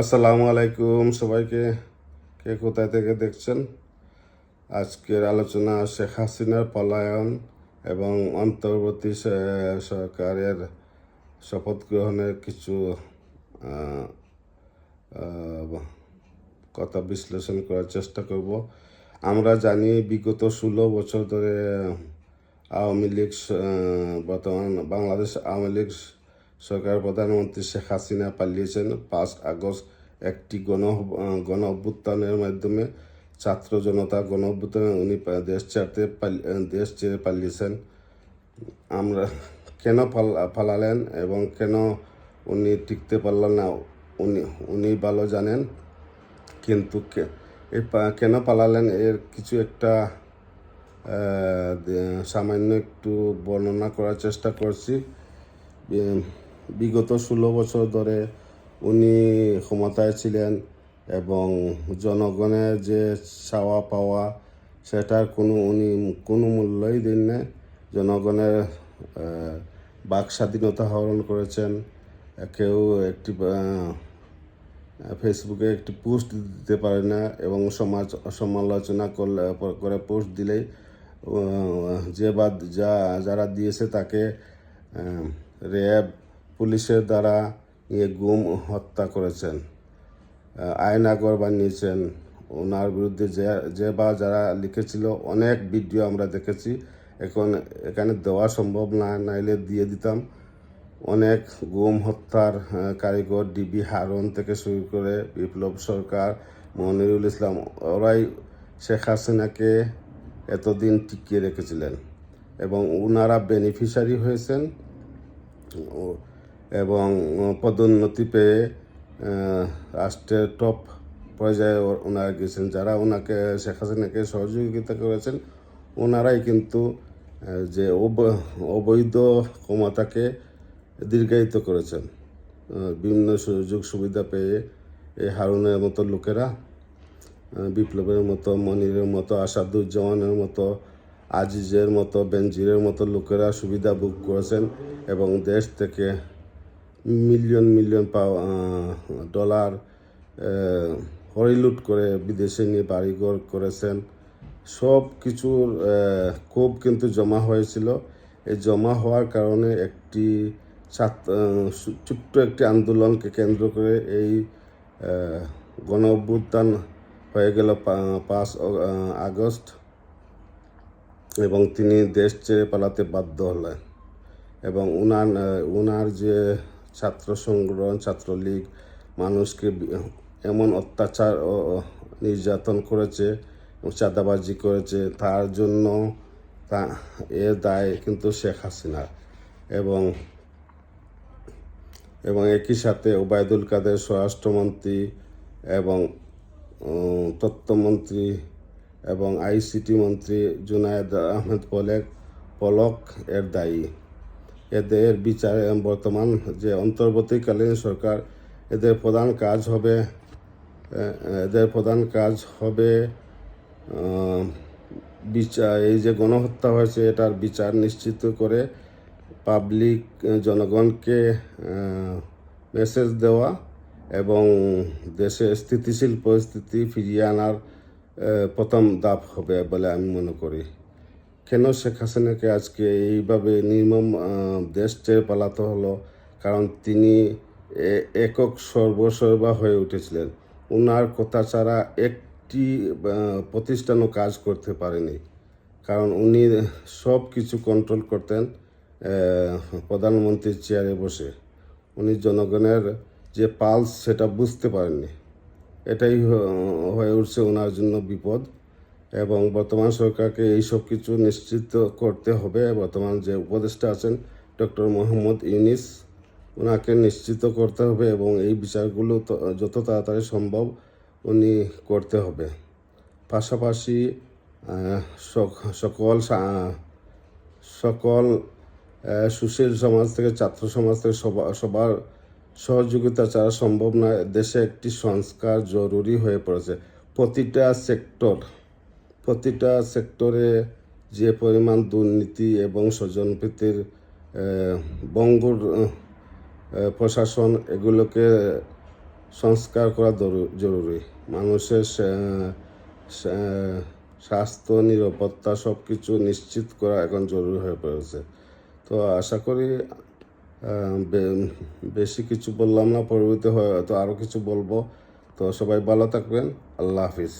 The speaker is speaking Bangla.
আসসালামু আলাইকুম সবাইকে। কে কোথায় থেকে দেখছেন? আজকের আলোচনা শেখ হাসিনার পলায়ন এবং অন্তর্বর্তী সরকারের শপথ গ্রহণের কিছু কথা বিশ্লেষণ করার চেষ্টা করব। আমরা জানি বিগত ষোলো বছর ধরে আওয়ামী লীগ বর্তমান বাংলাদেশ আওয়ামী লীগ সরকার প্রধানমন্ত্রী শেখ হাসিনা পালিয়েছেন পাঁচ আগস্ট একটি গণ গণ অভ্যুত্থানের মাধ্যমে। ছাত্র জনতা গণ অভ্যুত্থানে উনি দেশ ছাড়তে দেশ ছেড়ে পালিয়েছেন। আমরা কেন পাল- পালালেন এবং কেন উনি টিকতে পারলেন না, উনি উনি ভালো জানেন। কিন্তু কেন পালালেন এর কিছু একটা সামান্য একটু বর্ণনা করার চেষ্টা করছি। বিগত ষোলো বছর ধরে উনি ক্ষমতায় ছিলেন এবং জনগণের যে চাওয়া পাওয়া, সেটার কোনো উনি কোনো মূল্যই দিন না জনগণের বাক স্বাধীনতা হরণ করেছেন। কেউ একটি ফেসবুকে একটি পোস্ট দিতে পারে না এবং সমাজ সমালোচনা করলে, করে পোস্ট দিলেই যে বা যা, যারা দিয়েছে তাকে র্যাব পুলিশের দ্বারা নিয়ে গুম, হত্যা করেছেন। আয়নাগর বানিয়েছেন। ওনার বিরুদ্ধে যে যে বা যারা লিখেছিল, অনেক ভিডিও আমরা দেখেছি। এখন এখানে দেওয়া সম্ভব না, নাইলে দিয়ে দিতাম। অনেক গুম, হত্যার কারিগর ডিবি হারন থেকে শুরু করে বিপ্লব সরকার, মনিরুল ইসলাম, ওরাই শেখ হাসিনাকে এতদিন টিকিয়ে রেখেছিলেন। এবং ওনারা বেনিফিশিয়ারি হয়েছেন। ও- এবং পদোন্নতি পেয়ে রাষ্ট্রের টপ পর্যায়ে ওনারা গেছেন যারা ওনাকে, শেখ হাসিনাকে সহযোগিতা করেছেন, ওনারাই কিন্তু যে অব- অবৈধ ক্ষমতাকে দীর্ঘায়িত করেছেন। বিভিন্ন সুযোগ সুবিধা পেয়ে এই হারুনের মতো লোকেরা বিপ্লবের মতো, মনিরের মতো, আসাদুজ্জামানের মতো, আজিজের মতো, বেনজিরের মতো লোকেরা সুবিধা বুক করেছেন এবং দেশ থেকে মিলিয়ন মিলিয়ন ডলার হরিলুট করে বিদেশে নিয়ে বাড়িঘর করেছেন। সব কিছুর আহ, ক্ষোভ কিন্তু জমা হয়েছিল। এই জমা হওয়ার কারণে একটি ছাত্র ছোট্ট একটি আন্দোলনকে কেন্দ্র করে এই গণ অভ্যুত্থান হয়ে গেল পাঁচ আগস্ট। এবং তিনি দেশ ছেড়ে পালাতে বাধ্য হলেন। এবং উনার উনার যে ছাত্র সংগ্রহণ ছাত্রলীগ মানুষকে এমন অত্যাচার ও নির্যাতন করেছে চাঁদাবাজি করেছে। তার জন্য তা এর দায় কিন্তু শেখ হাসিনার এবং এবং একই সাথে ওবায়দুল কাদের স্বরাষ্ট্রমন্ত্রী এবং উম, তথ্যমন্ত্রী এবং আইসিটি মন্ত্রী জুনায়েদ আহমেদ পলেক পলক এর দায়ী। এদের বিচারে বর্তমান যে অন্তর্বর্তীকালীন সরকার, এদের প্রধান কাজ হবে এদের প্রধান কাজ হবে বিচার এই যে গণহত্যা হয়েছে, এটার বিচার নিশ্চিত করে পাবলিক জনগণকে মেসেজ দেওয়া এবং দেশে স্থিতিশীল পরিস্থিতি ফিরিয়ে আনার প্রথম দাপ হবে বলে আমি মনে করি। কেন শেখ হাসিনাকে আজকে এইভাবে নির্মম দেশ ছেড়ে পালাতে হলো? কারণ তিনি একক সর্বসর্বা হয়ে উঠেছিলেন। ওনার কথা ছাড়া একটি প্রতিষ্ঠানও কাজ করতে পারেনি। কারণ উনি সব কিছু কন্ট্রোল করতেন প্রধানমন্ত্রীর চেয়ারে বসে। উনি জনগণের যে পালস সেটা বুঝতে পারেননি। এটাই হয়ে উঠছে ওনার জন্য বিপদ। এবং বর্তমান সরকারকে এই সব কিছু নিশ্চিত করতে হবে। বর্তমান যে উপদেষ্টা আছেন ডক্টর মোহাম্মদ ইউনিস ওনাকে নিশ্চিত করতে হবে এবং এই বিচারগুলো যত তাড়াতাড়ি সম্ভব উনি করতে হবে। পাশাপাশি সক- সকল সকল সুশীল সমাজ থেকে, ছাত্র সমাজ থেকে সবা- সবার সহযোগিতা ছাড়া সম্ভব নয়। দেশে একটি সংস্কার জরুরি হয়ে পড়েছে। প্রতিটা সেক্টর প্রতিটা সেক্টরে যে পরিমাণ দুর্নীতি এবং স্বজনপ্রীতির বঙ্গুর প্রশাসন এগুলোকে সংস্কার করা জরুরি। মানুষের স্বাস্থ্য, নিরাপত্তা সব কিছু নিশ্চিত করা এখন জরুরি হয়ে পড়েছে। তো আশা করি বেশি কিছু বললাম না পরবর্তী হয়তো আরও কিছু বলব। তো সবাই ভালো থাকবেন। আল্লাহ হাফিজ।